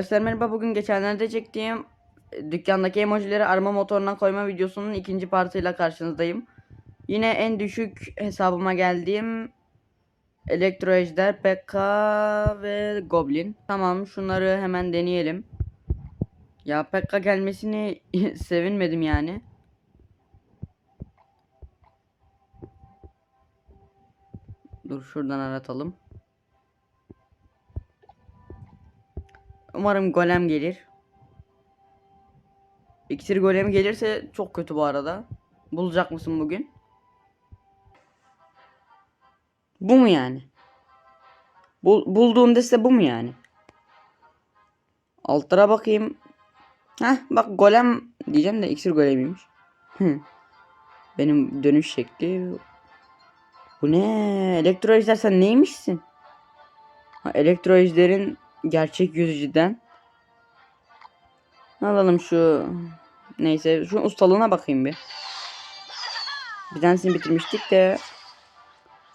Arkadaşlar merhaba bugün geçenlerde çektiğim e, dükkandaki emojileri arama motoruna koyma videosunun ikinci partıyla karşınızdayım. Yine en düşük hesabıma geldiğim Elektro Ejder, PK ve Goblin. Tamam şunları hemen deneyelim. Ya PK gelmesini sevinmedim yani. Dur şuradan aratalım. Umarım golem gelir. İksir golemi gelirse çok kötü bu arada. Bulacak mısın bugün? Bu mu yani? Bul bulduğun deste bu mu yani? Altlara bakayım. Heh bak golem diyeceğim de iksir golemiymiş. Benim dönüş şekli. Bu ne? Elektro ejder sen neymişsin? Ha, elektro ejderin gerçek yüzü cidden. Alalım şu neyse şu ustalığına bakayım bir. Bir tanesini bitirmiştik de.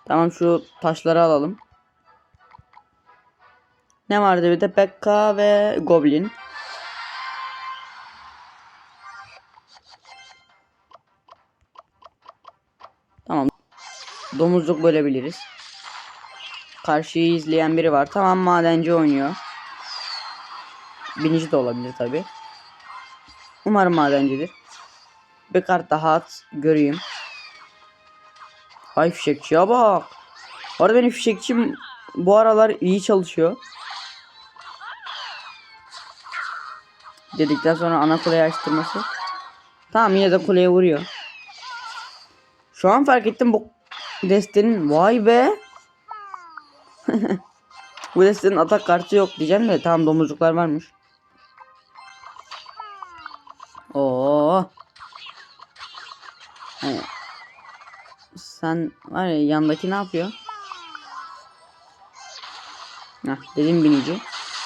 Tamam şu taşları alalım. Ne vardı bir de Pekka ve Goblin. Tamam. Domuzluk bölebiliriz. Karşıyı izleyen biri var. Tamam madenci oynuyor. Binici de olabilir tabi. Umarım madencidir. Bir kart daha at. Göreyim. Ay fişekçiye bak. Bu arada benim fişekçim bu aralar iyi çalışıyor. Dedikten sonra ana kuleyi açtırması. Tamam yine de kuleye vuruyor. Şu an fark ettim bu destenin vay be. bu destenin atak kartı yok diyeceğim de tamam domuzcuklar varmış. Oo. Hani, sen var ya yandaki ne yapıyor? Heh, dedim binici.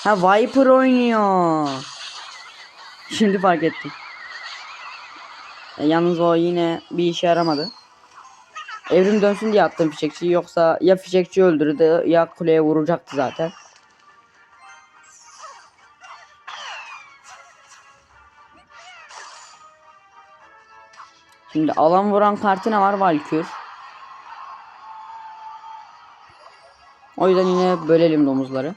Ha Viper oynuyor. Şimdi fark ettim. E, yalnız o yine bir işe yaramadı. Evrim dönsün diye attım fişekçiyi yoksa ya fişekçi öldürdü ya kuleye vuracaktı zaten. Şimdi alan vuran kartı ne var? Valkür. O yüzden yine bölelim domuzları.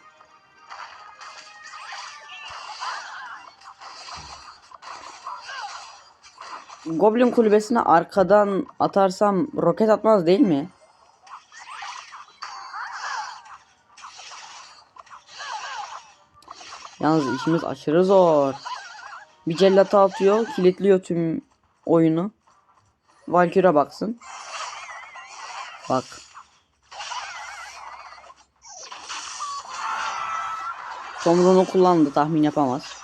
Goblin kulübesine arkadan atarsam roket atmaz değil mi? Yalnız işimiz aşırı zor. Bir cellata atıyor, kilitliyor tüm oyunu. Valkyra baksın. Bak. Tomruğunu kullandı tahmin yapamaz.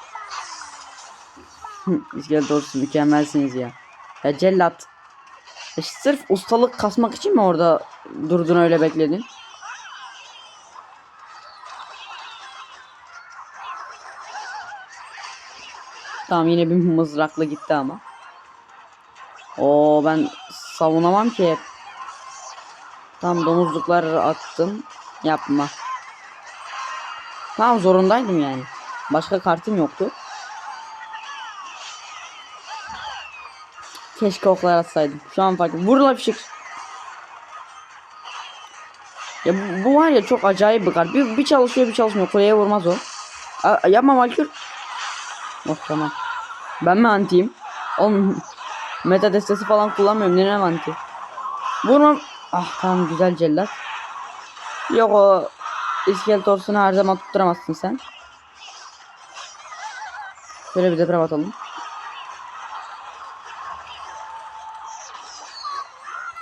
İskelet doğrusu mükemmelsiniz ya. Ya cellat. Ya sırf ustalık kasmak için mi orada durdun öyle bekledin? Tamam yine bir mızrakla gitti ama. Oo ben savunamam ki. Tam domuzluklar attım. Yapma. Tamam zorundaydım yani. Başka kartım yoktu. Keşke oklar atsaydım. Şu an fark Vur la fişek. Ya bu, bu var ya çok acayip bir kart. Bir, bir çalışıyor bir çalışmıyor. Kuleye vurmaz o. A, yapma Valkür. Oh tamam. Ben mi antiyim? Oğlum Meta destesi falan kullanmıyorum. Ne ne anti? Vurmam. Ah tamam güzel cellat. Yok o iskeletorsunu her zaman tutturamazsın sen. Şöyle bir deprem atalım.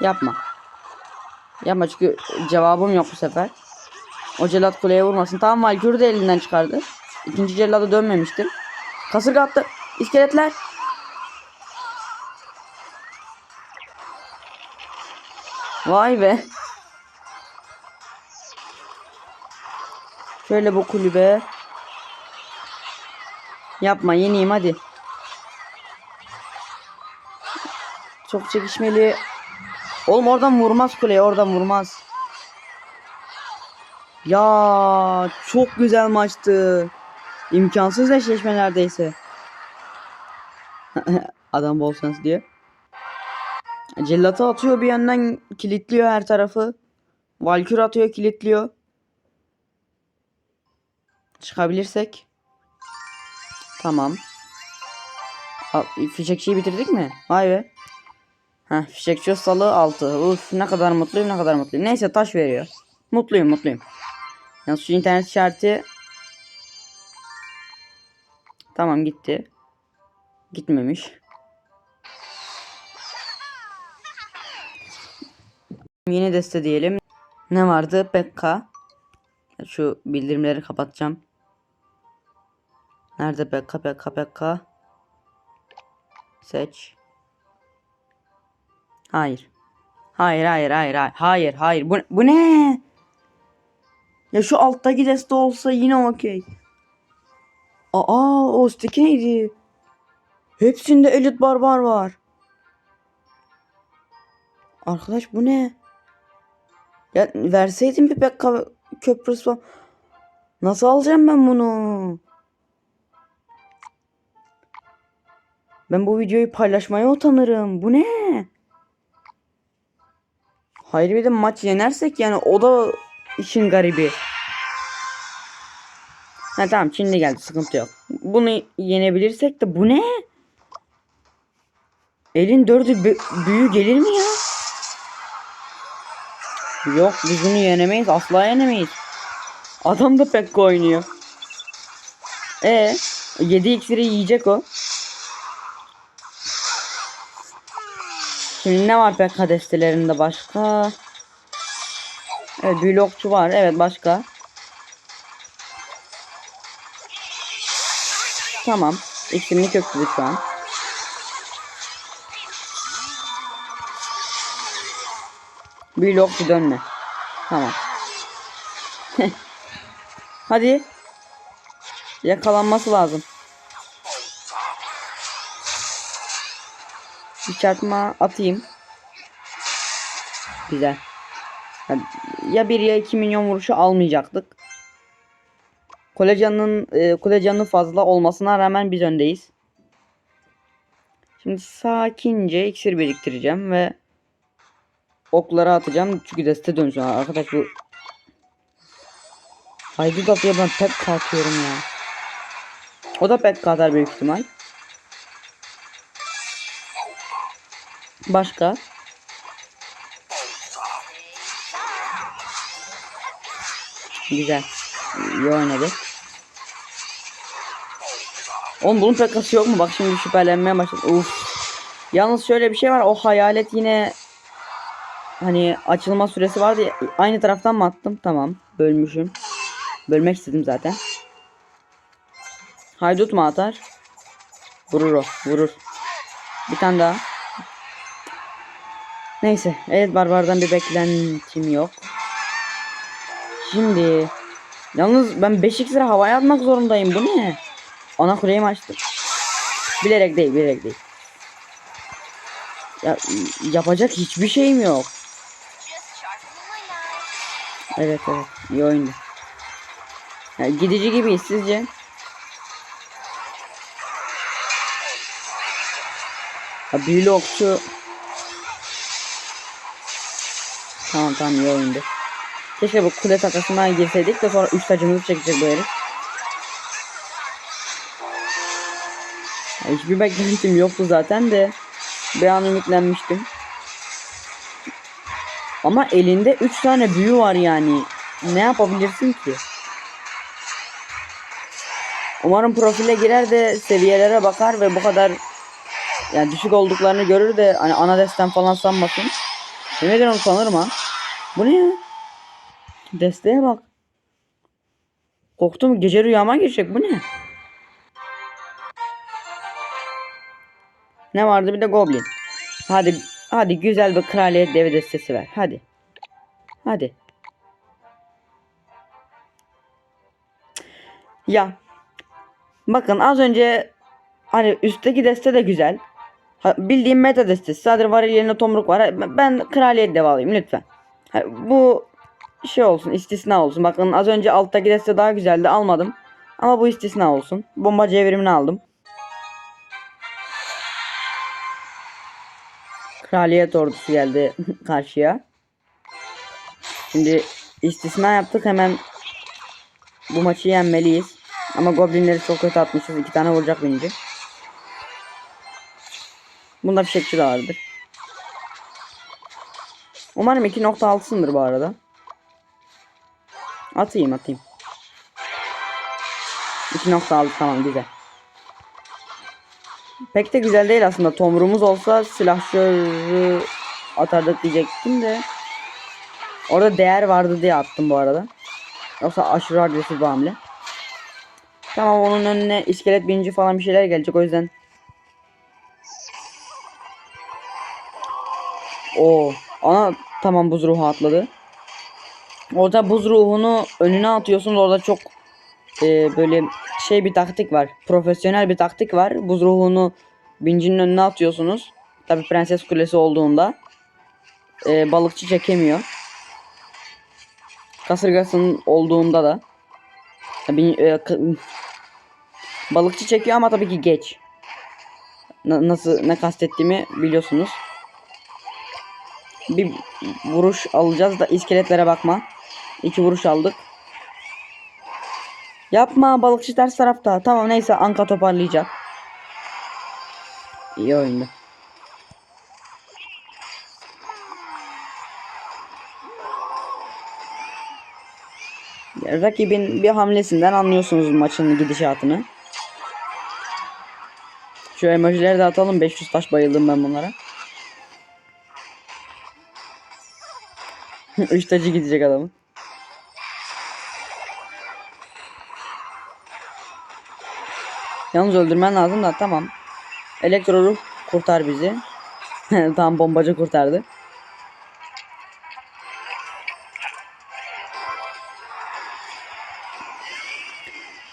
Yapma. Yapma çünkü cevabım yok bu sefer. O cellat kuleye vurmasın. Tamam Valkür de elinden çıkardı. İkinci cellada dönmemiştim. Kasırga attı. İskeletler. Vay be. Şöyle bu kulübe. Yapma yeniyim hadi. Çok çekişmeli. Oğlum oradan vurmaz kuleye oradan vurmaz. Ya çok güzel maçtı. İmkansız eşleşme neredeyse. Adam bol şans diyor. Cellat'ı atıyor bir yandan kilitliyor her tarafı. Valkür atıyor kilitliyor. Çıkabilirsek. Tamam. Al, fişekçiyi bitirdik mi? Vay be. Heh, fişekçi salı 6. Uf ne kadar mutluyum ne kadar mutluyum. Neyse taş veriyor. Mutluyum mutluyum. Yalnız şu internet işareti Tamam gitti. Gitmemiş. Yeni deste diyelim. Ne vardı? Pekka. Şu bildirimleri kapatacağım. Nerede Pekka Pekka Pekka? Seç. Hayır. Hayır hayır hayır hayır hayır hayır bu, bu ne? Ya şu alttaki deste olsa yine okey. Aa o stick neydi? Hepsinde elit barbar var. Arkadaş bu ne? Ya verseydin bir pekka köprüsü falan. Nasıl alacağım ben bunu? Ben bu videoyu paylaşmaya utanırım. Bu ne? Hayır bir de maç yenersek yani o da işin garibi. Ha tamam Çinli geldi sıkıntı yok. Bunu yenebilirsek de bu ne? Elin dördü bü- büyü gelir mi ya? Yok biz bunu yenemeyiz asla yenemeyiz. Adam da pek oynuyor. E 7 iksiri yiyecek o. Şimdi ne var pek destelerinde başka? Evet blokçu var evet başka. Tamam. İksirini kökledi şu an. Blokçu dönme. Tamam. Hadi. Yakalanması lazım. Bir çarpma atayım. Güzel. Ya bir ya iki milyon vuruşu almayacaktık. Kolajanın e, kolajanı fazla olmasına rağmen biz öndeyiz. Şimdi sakince iksir biriktireceğim ve okları atacağım. Çünkü deste dönsün arkadaş bu Haydi da ben pek atıyorum ya. O da pek atar büyük ihtimal. Başka? Güzel. İyi oynadı. Oğlum bunun pekası yok mu? Bak şimdi şüphelenmeye başladı. Uf. Yalnız şöyle bir şey var. O hayalet yine hani açılma süresi vardı. ya, Aynı taraftan mı attım? Tamam. Bölmüşüm. Bölmek istedim zaten. Haydut mu atar? Vurur o. Vurur. Bir tane daha. Neyse. Evet barbardan bir beklentim yok. Şimdi. Yalnız ben 5 iksiri havaya atmak zorundayım. Bu ne? Ana kuleyi açtım? Bilerek değil. Bilerek değil. Ya, yapacak hiçbir şeyim yok. Evet evet. İyi oyundu. Ya, gidici gibiyiz sizce? Ha, büyülü okçu. Tamam tamam iyi oyundu. Keşke bu kule takasına girseydik de sonra 3 tacımızı çekecek bu herif. Hiçbir beklentim yoktu zaten de. Bir an ümitlenmiştim. Ama elinde 3 tane büyü var yani. Ne yapabilirsin ki? Umarım profile girer de seviyelere bakar ve bu kadar yani düşük olduklarını görür de hani ana desten falan sanmasın. Yemin ederim sanırım ha. Bu ne ya? Desteğe bak. Korktum gece rüyama girecek bu ne? Ne vardı bir de goblin. Hadi hadi güzel bir kraliyet devi destesi ver. Hadi. Hadi. Ya. Bakın az önce hani üstteki deste de güzel. Ha, bildiğim meta destesi. Sadece varil yerine tomruk var. Ben- kraliyet devi alayım lütfen. Ha, bu şey olsun istisna olsun. Bakın az önce alttaki deste daha güzeldi almadım. Ama bu istisna olsun. Bombacı evrimini aldım. Kraliyet ordusu geldi karşıya. Şimdi istisna yaptık hemen bu maçı yenmeliyiz. Ama goblinleri çok kötü atmışız. İki tane vuracak bence. Bunda fişekçi de vardır. Umarım 2.6'sındır bu arada. Atayım atayım. 2.6 tamam güzel. Pek de güzel değil aslında. Tomruğumuz olsa silahşörü atardık diyecektim de. Orada değer vardı diye attım bu arada. Yoksa aşırı agresif bir hamle. Tamam onun önüne iskelet bininci falan bir şeyler gelecek o yüzden. O ana tamam buz ruhu atladı. Orada buz ruhunu önüne atıyorsun orada çok e, böyle şey bir taktik var. Profesyonel bir taktik var. Buz ruhunu bincinin önüne atıyorsunuz. Tabi prenses kulesi olduğunda e, balıkçı çekemiyor. Kasırgasının olduğunda da Bin- e, balıkçı çekiyor ama tabii ki geç. Na- nasıl ne kastettiğimi biliyorsunuz. Bir vuruş alacağız da iskeletlere bakma. İki vuruş aldık. Yapma balıkçı ters tarafta. Tamam neyse Anka toparlayacak. İyi oyundu. Rakibin bir hamlesinden anlıyorsunuz maçın gidişatını. Şu emojileri de atalım. 500 taş bayıldım ben bunlara. Üç tacı gidecek adamın. Yalnız öldürmen lazım da tamam. Elektro ruh kurtar bizi. tamam bombacı kurtardı.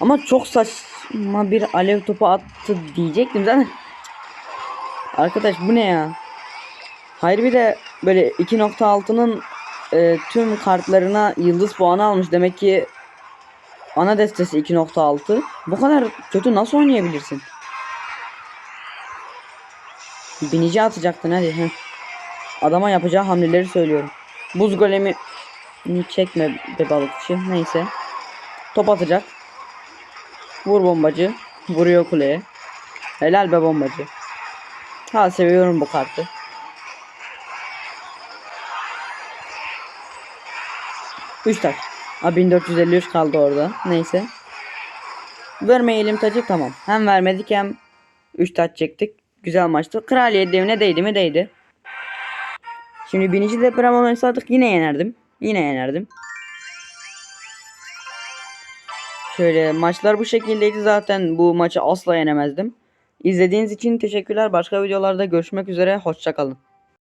Ama çok saçma bir alev topu attı diyecektim zaten. Arkadaş bu ne ya? Hayır bir de böyle 2.6'nın e, tüm kartlarına yıldız puanı almış. Demek ki ana destesi 2.6. Bu kadar kötü nasıl oynayabilirsin? Binici atacaktın hadi. Heh. Adama yapacağı hamleleri söylüyorum. Buz golemi çekme be balıkçı. Neyse. Top atacak. Vur bombacı. Vuruyor kuleye. Helal be bombacı. Ha seviyorum bu kartı. Üç taş. Ha 1453 kaldı orada. Neyse. Vermeyelim tacı tamam. Hem vermedik hem 3 taç çektik. Güzel maçtı. Kraliyet devine değdi mi değdi. Şimdi birinci deprem oynasaydık yine yenerdim. Yine yenerdim. Şöyle maçlar bu şekildeydi zaten bu maçı asla yenemezdim. İzlediğiniz için teşekkürler. Başka videolarda görüşmek üzere. Hoşçakalın.